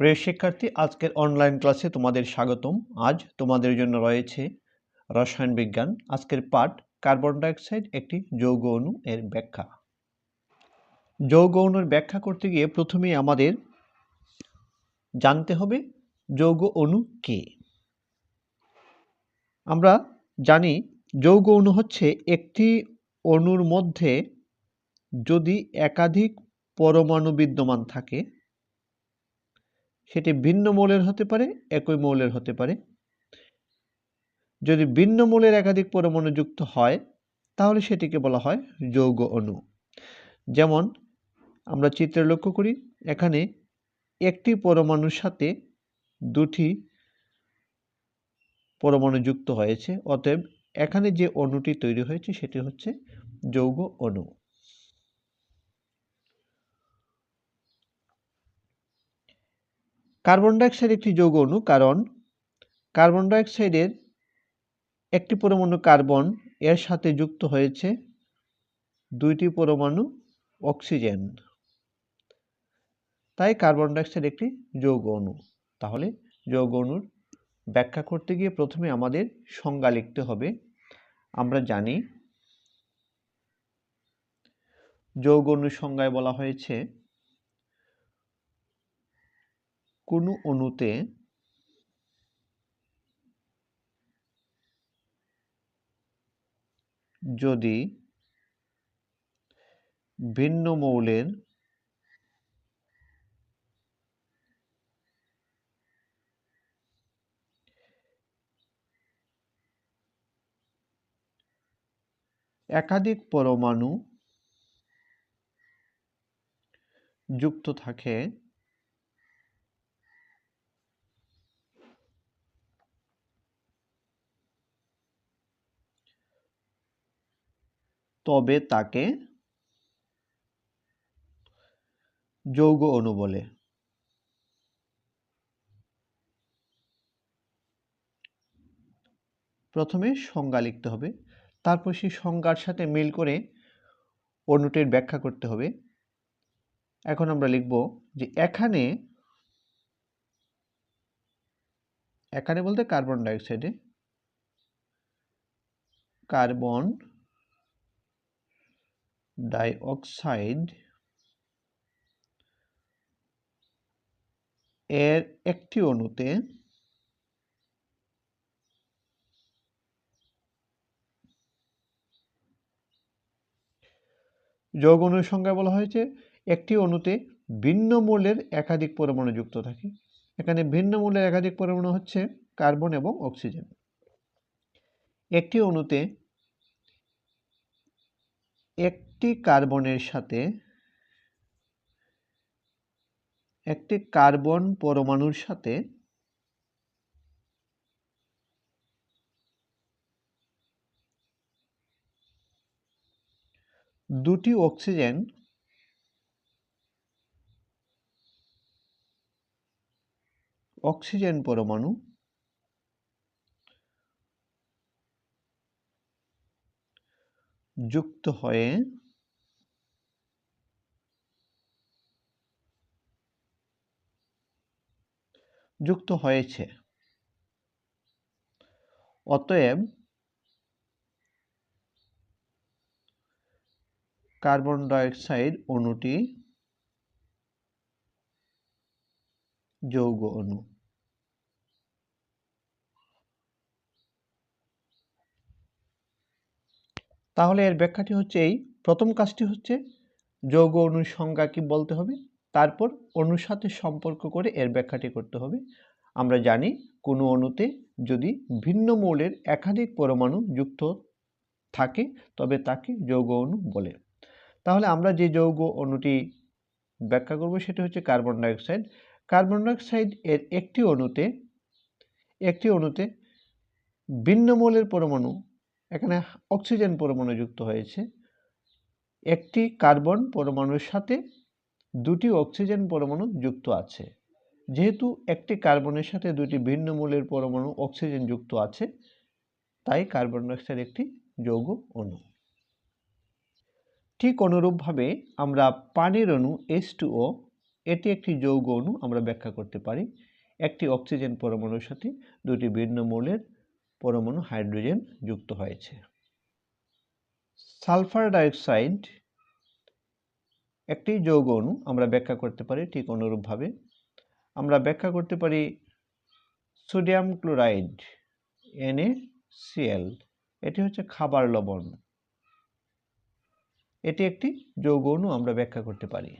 প্রিয় শিক্ষার্থী, আজকের অনলাইন ক্লাসে তোমাদের স্বাগতম। আজ তোমাদের জন্য রয়েছে রসায়ন বিজ্ঞান। আজকের পাঠ কার্বন ডাইঅক্সাইড একটি যৌগ অণু এর ব্যাখ্যা। যৌগ অণুর ব্যাখ্যা করতে গিয়ে প্রথমেই আমাদের জানতে হবে যৌগ অণু কে। আমরা জানি যৌগ অণু হচ্ছে একটি অণুর মধ্যে যদি একাধিক পরমাণু বিদ্যমান থাকে সেটি ভিন্ন মৌলের হতে পারে, একই মৌলের হতে পারে। যদি ভিন্ন মৌলের একাধিক পরমাণু যুক্ত হয়, তাহলে সেটিকে বলা হয় যৌগ অণু। যেমন, আমরা চিত্রে লক্ষ্য করি, এখানে একটি পরমাণুর সাথে দুটি পরমাণু যুক্ত হয়েছে, অতএব এখানে যে অণুটি তৈরি হয়েছে, সেটি হচ্ছে যৌগ অণু। কার্বন ডাইঅক্সাইড একটি যৌগ অণু, কারণ কার্বন ডাইঅক্সাইডের একটি পরমাণু কার্বন এর সাথে যুক্ত হয়েছে, দুইটি পরমাণু অক্সিজেন তাই কার্বন ডাইঅক্সাইড একটি যৌগ অণু। তাহলে যৌগ অণুর ব্যাখ্যা করতে গিয়ে প্রথমে আমাদের সংজ্ঞা লিখতে হবে। আমরা জানি যৌগ অণুর সংজ্ঞায় বলা হয়েছে কোনো অণুতে যদি ভিন্ন মৌলের একাধিক পরমাণু যুক্ত থাকে তবে তাকে যৌগ অণু বলে। প্রথমে সংজ্ঞা লিখতে হবে, তারপর সেই সংজ্ঞার সাথে মিল করে অণুটির ব্যাখ্যা করতে হবে। এখন আমরা লিখব যে এখানে এখানে বলতে কার্বন ডাইঅক্সাইডে কার্বন ডাইঅক্সাইড এর একটি অণুতে যৌগ অণুর সংজ্ঞায় বলা হয়েছে একটি অণুতে ভিন্ন মূলের একাধিক পরমাণু যুক্ত থাকে। এখানে ভিন্ন মূলের একাধিক পরমাণু হচ্ছে কার্বন এবং অক্সিজেন। একটি অণুতে একটি কার্বনের সাথে একটি কার্বন পরমাণুর সাথে দুটি অক্সিজেন অক্সিজেন পরমাণু যুক্ত হয়ে যুক্ত হয়েছে। অতএব কার্বন ডাইঅক্সাইড অণুটি যৌগ অণু। তাহলে এর ব্যাখ্যাটি হচ্ছে এই। প্রথম কাজটি হচ্ছে যৌগ অণুর সংজ্ঞা কি বলতে হবে? তারপর অণুর সাথে সম্পর্ক করে এর ব্যাখ্যাটি করতে হবে। আমরা জানি কোনো অণুতে যদি ভিন্ন মৌলের একাধিক পরমাণু যুক্ত থাকে, তবে তাকে যৌগ অণু বলে। তাহলে আমরা যে যৌগ অণুটি ব্যাখ্যা করব সেটি হচ্ছে কার্বন ডাইঅক্সাইড। কার্বন ডাইঅক্সাইড এর একটি অণুতে একটি অণুতে ভিন্ন মৌলের পরমাণু এখানে অক্সিজেন পরমাণু যুক্ত হয়েছে। একটি কার্বন পরমাণুর সাথে দুটি অক্সিজেন পরমাণু যুক্ত আছে। যেহেতু একটি কার্বনের সাথে দুটি ভিন্ন মূলের পরমাণু অক্সিজেন যুক্ত আছে, তাই কার্বন ডাইঅক্সাইড একটি যৌগ অণু। ঠিক অনুরূপভাবে আমরা পানির অণু এস টু ও এটি একটি যৌগ অণু, আমরা ব্যাখ্যা করতে পারি। একটি অক্সিজেন পরমাণুর সাথে দুটি ভিন্ন মৌলের পরমাণু হাইড্রোজেন যুক্ত হয়েছে। সালফার ডাইঅক্সাইড একটি যৌগ অণু, আমরা ব্যাখ্যা করতে পারি ঠিক অনুরূপভাবে। আমরা ব্যাখ্যা করতে পারি সোডিয়াম ক্লোরাইড সিএল এটি হচ্ছে খাবার লবণ। এটি একটি যৌগ অণু, আমরা ব্যাখ্যা করতে পারি।